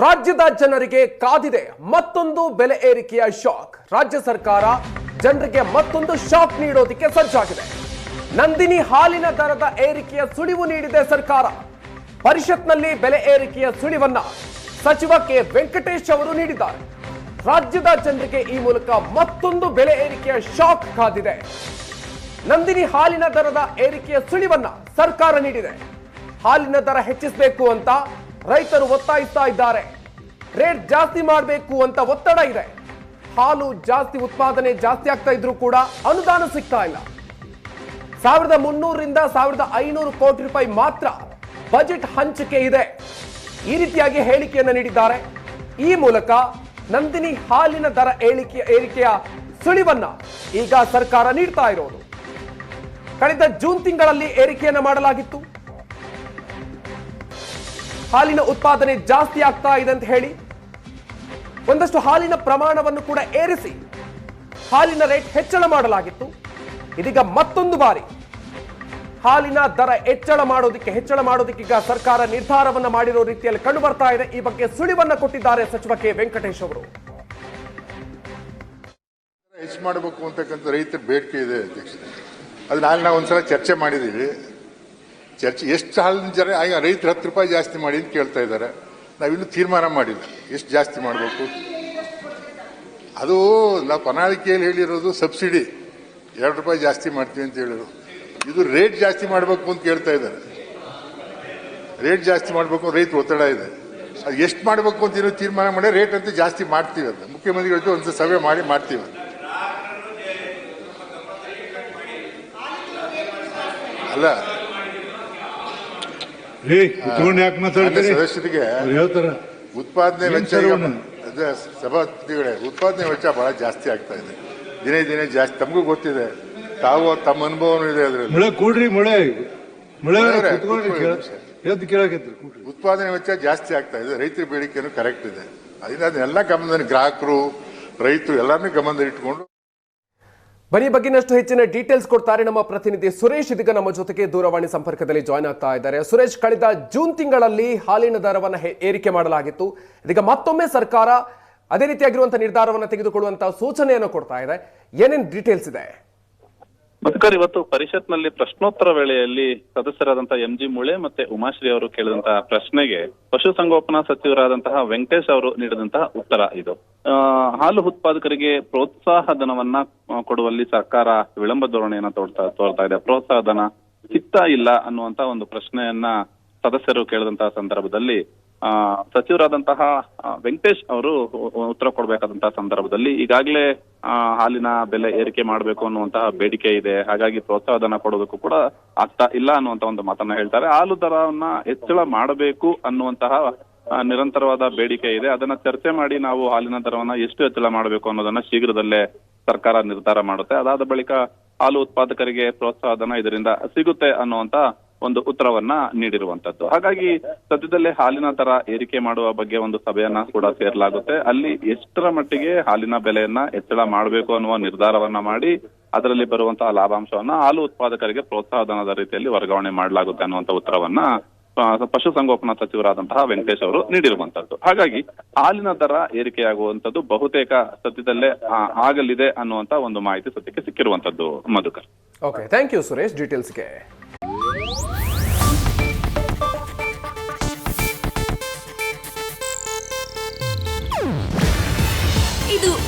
ರಾಜ್ಯದ ಜನರಿಗೆ ಕಾದಿದೆ ಮತ್ತೊಂದು ಬೆಲೆ ಏರಿಕೆಯ ಶಾಕ್. ರಾಜ್ಯ ಸರ್ಕಾರ ಜನರಿಗೆ ಮತ್ತೊಂದು ಶಾಕ್ ನೀಡೋದಕ್ಕೆ ಸಜ್ಜಾಗಿದೆ. ನಂದಿನಿ ಹಾಲಿನ ದರದ ಏರಿಕೆಯ ಸುಳಿವು ನೀಡಿದೆ ಸರ್ಕಾರ. ಪರಿಷತ್ನಲ್ಲಿ ಬೆಲೆ ಏರಿಕೆಯ ಸುಳಿವನ್ನ ಸಚಿವ ಕೆ. ವೆಂಕಟೇಶ್ ಅವರು ನೀಡಿದ್ದಾರೆ. ರಾಜ್ಯದ ಜನರಿಗೆ ಈ ಮೂಲಕ ಮತ್ತೊಂದು ಬೆಲೆ ಏರಿಕೆಯ ಶಾಕ್ ಕಾದಿದೆ. ನಂದಿನಿ ಹಾಲಿನ ದರದ ಏರಿಕೆಯ ಸುಳಿವನ್ನ ಸರ್ಕಾರ ನೀಡಿದೆ. ಹಾಲಿನ ದರ ಹೆಚ್ಚಿಸಬೇಕು ಅಂತ ರೈತರು ಒತ್ತಾಯಿಸ್ತಾ ಇದ್ದಾರೆ. ರೇಟ್ ಜಾಸ್ತಿ ಮಾಡಬೇಕು ಅಂತ ಒತ್ತಡ ಇದೆ. ಹಾಲು ಜಾಸ್ತಿ ಉತ್ಪಾದನೆ ಜಾಸ್ತಿ ಆಗ್ತಾ ಇದ್ರೂ ಕೂಡ ಅನುದಾನ ಸಿಗ್ತಾ ಇಲ್ಲ. ಸಾವಿರದ ಮುನ್ನೂರರಿಂದ ಸಾವಿರದ ಐನೂರು ಕೋಟಿ ರೂಪಾಯಿ ಮಾತ್ರ ಬಜೆಟ್ ಹಂಚಿಕೆ ಇದೆ. ಈ ರೀತಿಯಾಗಿ ಹೇಳಿಕೆಯನ್ನು ನೀಡಿದ್ದಾರೆ. ಈ ಮೂಲಕ ನಂದಿನಿ ಹಾಲಿನ ದರ ಏಳಿಕೆ, ಏರಿಕೆಯ ಸುಳಿವನ್ನ ಈಗ ಸರ್ಕಾರ ನೀಡ್ತಾ ಇರೋದು. ಕಳೆದ ಜೂನ್ ತಿಂಗಳಲ್ಲಿ ಏರಿಕೆಯನ್ನು ಮಾಡಲಾಗಿತ್ತು. ಹಾಲಿನ ಉತ್ಪಾದನೆ ಜಾಸ್ತಿ ಆಗ್ತಾ ಇದೆ ಅಂತ ಹೇಳಿ ಒಂದಷ್ಟು ಹಾಲಿನ ಪ್ರಮಾಣವನ್ನು ಕೂಡ ಏರಿಸಿ ಹಾಲಿನ ರೇಟ್ ಹೆಚ್ಚಳ ಮಾಡಲಾಗಿತ್ತು. ಇದೀಗ ಮತ್ತೊಂದು ಬಾರಿ ಹಾಲಿನ ದರ ಹೆಚ್ಚಳ ಮಾಡೋದಕ್ಕೆ ಹೆಚ್ಚಳ ಮಾಡೋದಕ್ಕೆ ಈಗ ಸರ್ಕಾರ ನಿರ್ಧಾರವನ್ನು ಮಾಡಿರೋ ರೀತಿಯಲ್ಲಿ ಕಂಡು ಬರ್ತಾ ಇದೆ. ಈ ಬಗ್ಗೆ ಸುಳಿವನ್ನು ಕೊಟ್ಟಿದ್ದಾರೆ ಸಚಿವ ಕೆ. ವೆಂಕಟೇಶ್ ಅವರು. ಹೆಚ್ಚು ಮಾಡಬೇಕು ಅಂತಕ್ಕಂಥ ರೈತರ ಬೇಡಿಕೆ ಇದೆ ಅಧ್ಯಕ್ಷ ಅದು ನಾಳೆ ನಾವು ಒಂದ್ಸಲ ಚರ್ಚೆ ಮಾಡಿದ್ದೀವಿ. ಚರ್ಚೆ ಎಷ್ಟು ಹಾಲಿನ ಜನ ಆಗ ರೈತರು ಹತ್ತು ರೂಪಾಯಿ ಜಾಸ್ತಿ ಮಾಡಿ ಅಂತ ಕೇಳ್ತಾ ಇದ್ದಾರೆ. ನಾವಿನ್ನೂ ತೀರ್ಮಾನ ಮಾಡಿಲ್ಲ. ಎಷ್ಟು ಜಾಸ್ತಿ ಮಾಡಬೇಕು? ಅದು ನಾವು ಪ್ರಣಾಳಿಕೆಯಲ್ಲಿ ಹೇಳಿರೋದು ಸಬ್ಸಿಡಿ. ಎರಡು ರೂಪಾಯಿ ಜಾಸ್ತಿ ಮಾಡ್ತೀವಿ ಅಂತ ಹೇಳಿದ್ರು. ಇದು ರೇಟ್ ಜಾಸ್ತಿ ಮಾಡಬೇಕು ಅಂತ ಕೇಳ್ತಾ ಇದ್ದಾರೆ. ರೇಟ್ ಜಾಸ್ತಿ ಮಾಡಬೇಕು ರೈತ ಒತ್ತಡ ಇದೆ. ಅದು ಎಷ್ಟು ಮಾಡಬೇಕು ಅಂತ ಏನೋ ತೀರ್ಮಾನ ಮಾಡಿ ರೇಟ್ ಅಂತ ಜಾಸ್ತಿ ಮಾಡ್ತೀವಿ ಅಂತ ಮುಖ್ಯಮಂತ್ರಿಗಳ ಜೊತೆ ಒಂದು ಸಭೆ ಮಾಡಿ ಮಾಡ್ತೀವಿ ಅಲ್ಲ ಯಾಕೆ ಮಾತಾಡ್ತಾರೆ? ಸದಸ್ಯರಿಗೆ ಹೇಳ್ತಾರ. ಉತ್ಪಾದನೆ ವೆಚ್ಚ? ಅದೇ ಸಭಾಪತಿಗಳೇ ಉತ್ಪಾದನೆ ವೆಚ್ಚ ಬಹಳ ಜಾಸ್ತಿ ಆಗ್ತಾ ಇದೆ. ದಿನೇ ದಿನೇ ಜಾಸ್ತಿ. ತಮಗೂ ಗೊತ್ತಿದೆ. ತಾವು ತಮ್ಮ ಅನುಭವನೂ ಇದೆ ಅದರಲ್ಲಿ. ಮಳೆ ಕೂಡ್ರಿ ಮಳೆ. ಮಳೆ ಉತ್ಪಾದನೆ ವೆಚ್ಚ ಜಾಸ್ತಿ ಆಗ್ತಾ ಇದೆ. ರೈತರ ಬೇಡಿಕೆನೂ ಕರೆಕ್ಟ್ ಇದೆ. ಅದರಿಂದ ಅದನ್ನೆಲ್ಲ ಗಮನದಲ್ಲಿ ಗ್ರಾಹಕರು ರೈತರು ಎಲ್ಲರನ್ನೂ ಗಮನದಲ್ಲಿ ಇಟ್ಕೊಂಡು ಬನ್ನಿ ಬಗ್ಗಿನಷ್ಟು ಹೆಚ್ಚಿನ ಡೀಟೇಲ್ಸ್ ಕೊಡ್ತಾರೆ ನಮ್ಮ ಪ್ರತಿನಿಧಿ ಸುರೇಶ್. ಇದೀಗ ನಮ್ಮ ಜೊತೆಗೆ ದೂರವಾಣಿ ಸಂಪರ್ಕದಲ್ಲಿ ಜಾಯ್ನ್ ಆಗ್ತಾ ಇದ್ದಾರೆ. ಸುರೇಶ್, ಕಳೆದ ಜೂನ್ ತಿಂಗಳಲ್ಲಿ ಹಾಲಿನ ದರವನ್ನು ಏರಿಕೆ ಮಾಡಲಾಗಿತ್ತು. ಇದೀಗ ಮತ್ತೊಮ್ಮೆ ಸರ್ಕಾರ ಅದೇ ರೀತಿಯಾಗಿರುವಂತಹ ನಿರ್ಧಾರವನ್ನು ತೆಗೆದುಕೊಳ್ಳುವಂತಹ ಸೂಚನೆಯನ್ನು ಕೊಡ್ತಾ ಇದೆ. ಏನೇನು ಡೀಟೇಲ್ಸ್ ಇದೆ? ಮಧುಕರ್, ಇವತ್ತು ಪರಿಷತ್ನಲ್ಲಿ ಪ್ರಶ್ನೋತ್ತರ ವೇಳೆಯಲ್ಲಿ ಸದಸ್ಯರಾದಂತಹ ಎಂ ಜಿ ಮುಳೆ ಮತ್ತೆ ಉಮಾಶ್ರೀ ಅವರು ಕೇಳಿದಂತಹ ಪ್ರಶ್ನೆಗೆ ಪಶುಸಂಗೋಪನಾ ಸಚಿವರಾದಂತಹ ವೆಂಕಟೇಶ್ ಅವರು ನೀಡಿದಂತಹ ಉತ್ತರ ಇದು. ಹಾಲು ಉತ್ಪಾದಕರಿಗೆ ಪ್ರೋತ್ಸಾಹ ಧನವನ್ನ ಕೊಡುವಲ್ಲಿ ಸರ್ಕಾರ ವಿಳಂಬ ಧೋರಣೆಯನ್ನ ತೋರ್ತಾ ತೋರ್ತಾ ಇದೆ. ಪ್ರೋತ್ಸಾಹ ಧನ ಇಲ್ಲ ಅನ್ನುವಂತ ಒಂದು ಪ್ರಶ್ನೆಯನ್ನ ಸದಸ್ಯರು ಕೇಳಿದಂತಹ ಸಂದರ್ಭದಲ್ಲಿ, ಆ, ಸಚಿವರಾದಂತಹ ವೆಂಕಟೇಶ್ ಅವರು ಉತ್ತರ ಕೊಡಬೇಕಾದಂತಹ ಸಂದರ್ಭದಲ್ಲಿ ಈಗಾಗಲೇ ಹಾಲಿನ ಬೆಲೆ ಏರಿಕೆ ಮಾಡಬೇಕು ಅನ್ನುವಂತಹ ಬೇಡಿಕೆ ಇದೆ. ಹಾಗಾಗಿ ಪ್ರೋತ್ಸಾಹ ಧನ ಕೊಡೋದಕ್ಕೂ ಕೂಡ ಆಗ್ತಾ ಇಲ್ಲ ಅನ್ನುವಂತ ಒಂದು ಮಾತನ್ನ ಹೇಳ್ತಾರೆ. ಹಾಲು ದರವನ್ನ ಹೆಚ್ಚಳ ಮಾಡಬೇಕು ಅನ್ನುವಂತಹ ನಿರಂತರವಾದ ಬೇಡಿಕೆ ಇದೆ. ಅದನ್ನ ಚರ್ಚೆ ಮಾಡಿ ನಾವು ಹಾಲಿನ ದರವನ್ನ ಎಷ್ಟು ಹೆಚ್ಚಳ ಮಾಡಬೇಕು ಅನ್ನೋದನ್ನ ಶೀಘ್ರದಲ್ಲೇ ಸರ್ಕಾರ ನಿರ್ಧಾರ ಮಾಡುತ್ತೆ. ಅದಾದ ಬಳಿಕ ಹಾಲು ಉತ್ಪಾದಕರಿಗೆ ಪ್ರೋತ್ಸಾಹ ಧನ ಇದರಿಂದ ಸಿಗುತ್ತೆ ಅನ್ನುವಂತ ಒಂದು ಉತ್ತರವನ್ನ ನೀಡಿರುವಂತದ್ದು. ಹಾಗಾಗಿ ಸದ್ಯದಲ್ಲೇ ಹಾಲಿನ ದರ ಏರಿಕೆ ಮಾಡುವ ಬಗ್ಗೆ ಒಂದು ಸಭೆಯನ್ನ ಕೂಡ ಸೇರಲಾಗುತ್ತೆ. ಅಲ್ಲಿ ಎಷ್ಟರ ಮಟ್ಟಿಗೆ ಹಾಲಿನ ಬೆಲೆಯನ್ನ ಹೆಚ್ಚಳ ಮಾಡಬೇಕು ಅನ್ನುವ ನಿರ್ಧಾರವನ್ನ ಮಾಡಿ ಅದರಲ್ಲಿ ಬರುವಂತಹ ಲಾಭಾಂಶವನ್ನ ಹಾಲು ಉತ್ಪಾದಕರಿಗೆ ಪ್ರೋತ್ಸಾಹಧನದ ರೀತಿಯಲ್ಲಿ ವರ್ಗಾವಣೆ ಮಾಡಲಾಗುತ್ತೆ ಅನ್ನುವಂತ ಉತ್ತರವನ್ನ ಪಶುಸಂಗೋಪನಾ ಸಚಿವರಾದಂತಹ ವೆಂಕಟೇಶ್ ಅವರು ನೀಡಿರುವಂತದ್ದು. ಹಾಗಾಗಿ ಹಾಲಿನ ದರ ಏರಿಕೆಯಾಗುವಂತದ್ದು ಬಹುತೇಕ ಸದ್ಯದಲ್ಲೇ ಆಗಲಿದೆ ಅನ್ನುವಂತ ಒಂದು ಮಾಹಿತಿ ಸದ್ಯಕ್ಕೆ ಸಿಕ್ಕಿರುವಂತದ್ದು, Madhukar. Okay thank you Suresh ಡೀಟೇಲ್ಸ್ಗೆ